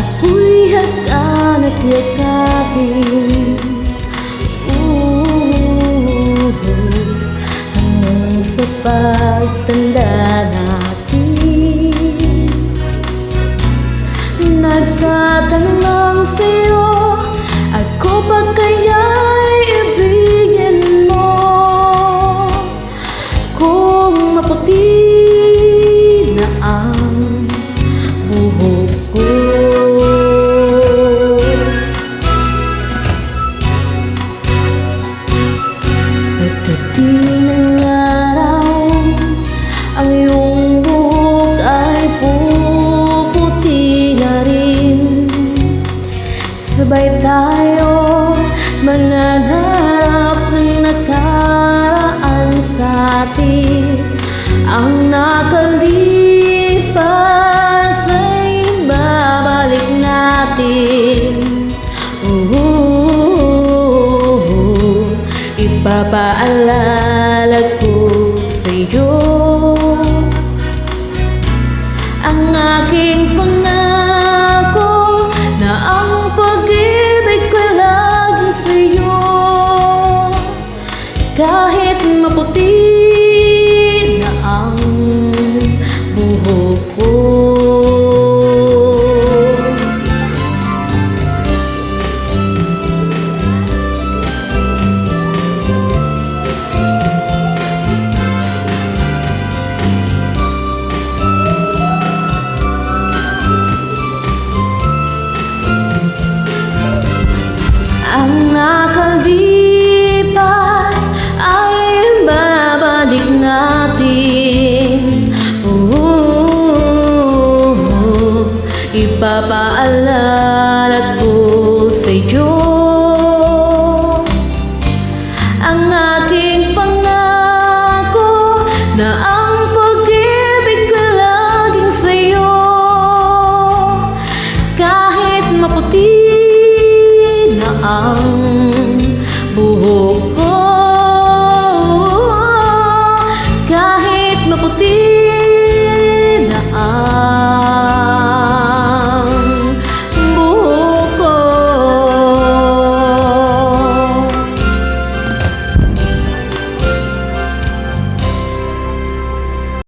Ako'y hagaan at yakapin. Hanggang sa pagtanda natin. Nagtatanong sa'yo Ako ba Sabay tayo manangarap ng nakaraan sa atin. Ang nakalipas ay babalik natin. Ooh, Ipapa Kahit maputi Ipapaalala ko sa iyo. Ang aking pangako na ang pag-ibig ko laging sa iyo. Kahit maputi